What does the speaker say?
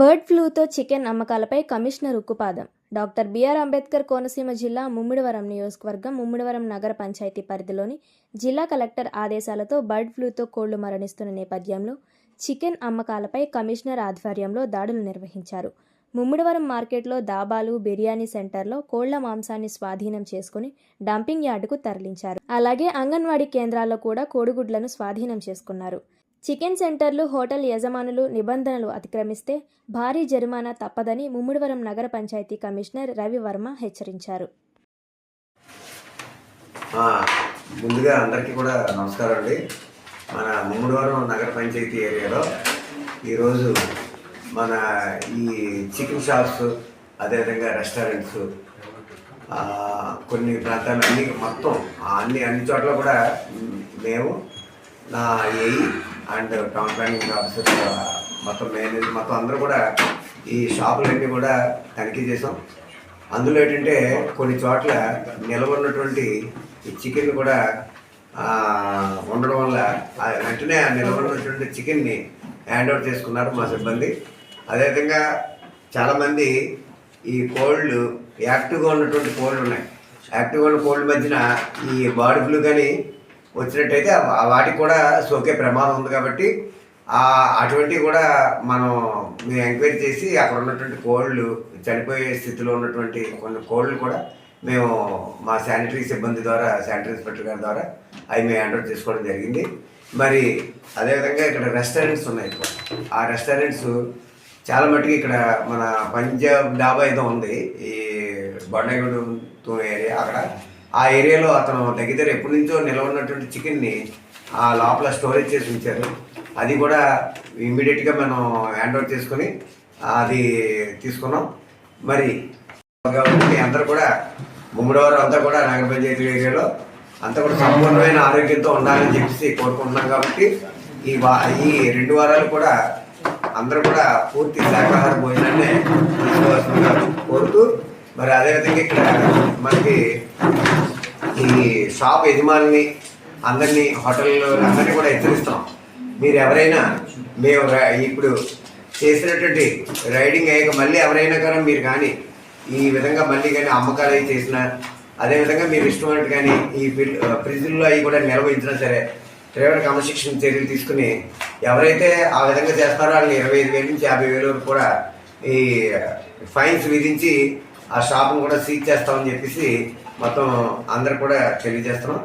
Bird ఫ్లూతో chicken అమ్మకాలపై commissioner ఉక్కుపాదం. డాక్టర్ బిఆర్ అంబేద్కర్ కోనసీమ జిల్లా ముమ్మిడివరం నియోజకవర్గం ముమ్మిడివరం నగర పంచాయతీ పరిధిలోని జిల్లా కలెక్టర్ ఆదేశాలతో బర్డ్ ఫ్లూతో కోళ్ళు మరణిస్తున్న నేపథ్యంలో చికెన్ అమ్మకాలపై కమిషనర్ ఆధ్వర్యంలో దాడులు నిర్వహించారు. ముమ్మిడివరం మార్కెట్లో దాబాలు బిర్యానీ సెంటర్లో కోళ్ళ మాంసాన్ని స్వాధీనం చేసుకుని డంపింగ్ యార్డుకు తరలించారు. అలాగే అంగన్వాడీ కేంద్రాల్లో కూడా కోడిగుడ్లను స్వాధీనం చేసుకున్నారు. చికెన్ సెంటర్లు హోటల్ యజమానులు నిబంధనలు అతిక్రమిస్తే భారీ జరిమానా తప్పదని ముమ్మిడివరం నగర పంచాయతీ కమిషనర్ రవివర్మ హెచ్చరించారు. ముందుగా అందరికీ కూడా నమస్కారం అండి. మన ముమ్మిడివరం నగర పంచాయతీ ఏరియాలో ఈరోజు మన ఈ చికెన్ షాప్స్ అదేవిధంగా రెస్టారెంట్స్ కొన్ని ప్రాంతాలు అన్ని మొత్తం అన్ని అన్ని చోట్ల కూడా మేము నా AE and town planning officers మొత్తం మేనేజ్ మొత్తం అందరూ కూడా ఈ షాపులన్నీ కూడా తనిఖీ చేసాం అందులో ఏంటంటే కొన్ని చోట్ల నిల్వ ఉన్నటువంటి ఈ చికెన్ కూడా ఉండడం వల్ల వెంటనే ఆ నిల్వ ఉన్నటువంటి చికెన్ని హ్యాండ్ ఓవర్ చేసుకున్నారు మా సిబ్బంది. అదేవిధంగా చాలామంది ఈ కోళ్ళు యాక్టివ్గా ఉన్నటువంటి కోళ్ళు ఉన్నాయి. యాక్టివ్గా ఉన్న కోళ్ళ మధ్యన ఈ బర్డ్ ఫ్లూ కానీ వచ్చినట్టయితే ఆ- వాటికి కూడా సోకే ప్రమాదం ఉంది కాబట్టి అటువంటివి కూడా మనం మేము ఎంక్వైరీ చేసి అక్కడ ఉన్నటువంటి కోళ్ళు చనిపోయే స్థితిలో ఉన్నటువంటి కొన్ని కోళ్ళు కూడా మేము మా శానిటరీ సిబ్బంది ద్వారా శానిటరీ ఇన్స్పెక్టర్ గారి ద్వారా అవి మేము హ్యాండ్ చేసుకోవడం జరిగింది. మరి అదేవిధంగా ఇక్కడ రెస్టారెంట్స్ ఉన్నాయి ఆ రెస్టారెంట్స్ చాలా మట్టుకు ఇక్కడ మన పంజాబ్ డాబా ఏదో ఉంది. ఈ బొండగూడెం ఏరియా అక్కడ. ఆ ఏరియాలో అతను దగ్గర ఎప్పటి నుంచో నిల్వ ఉన్నటువంటి చికెన్ని ఆ లోపల స్టోరేజ్ చేసి ఉంచారు. అది కూడా ఇమ్మీడియట్గా మనం హ్యాండ్ చేసుకొని అది తీసుకున్నాం. మరి కాబట్టి అందరూ కూడా ముమ్మడివారు అంతా కూడా నగర పంచాయతీ ఏరియాలో అంతా కూడా సంపూర్ణమైన ఆరోగ్యంతో ఉండాలని చెప్పేసి కోరుకుంటున్నాం కాబట్టి ఈ వా ఈ రెండు వారాలు కూడా అందరూ కూడా పూర్తి శాకాహార భోజనాన్ని తీసుకోవాల్సిందిగా కోరుతూ మరి అదేవిధంగా ఇక్కడ మనకి ఈ షాప్ యజమానిని అందరినీ హోటల్లో అందరినీ కూడా హెచ్చరిస్తాం మీరు ఎవరైనా మేము ఇప్పుడు చేసినటువంటి రైడింగ్ అయ్యాక మళ్ళీ ఎవరైనా కానీ మీరు కానీ ఈ విధంగా మళ్ళీ కానీ అమ్మకాలు అవి చేసినా అదేవిధంగా మీరు ఇష్టమైనట్టు కానీ ఈ ఫ్రి- ఫ్రిడ్జ్లో అవి కూడా నిర్వహించినా సరే డ్రైవర్ క్రమశిక్షణ చర్యలు తీసుకుని ఎవరైతే ఆ విధంగా చేస్తారో వాళ్ళని ఇరవై ఐదు వేల నుంచి యాభై వేల వరకు కూడా ఈ ఫైన్స్ విధించి ఆ షాప్ను కూడా సీజ్ చేస్తామని చెప్పేసి మొత్తం అందరు కూడా తెలియజేస్తున్నాం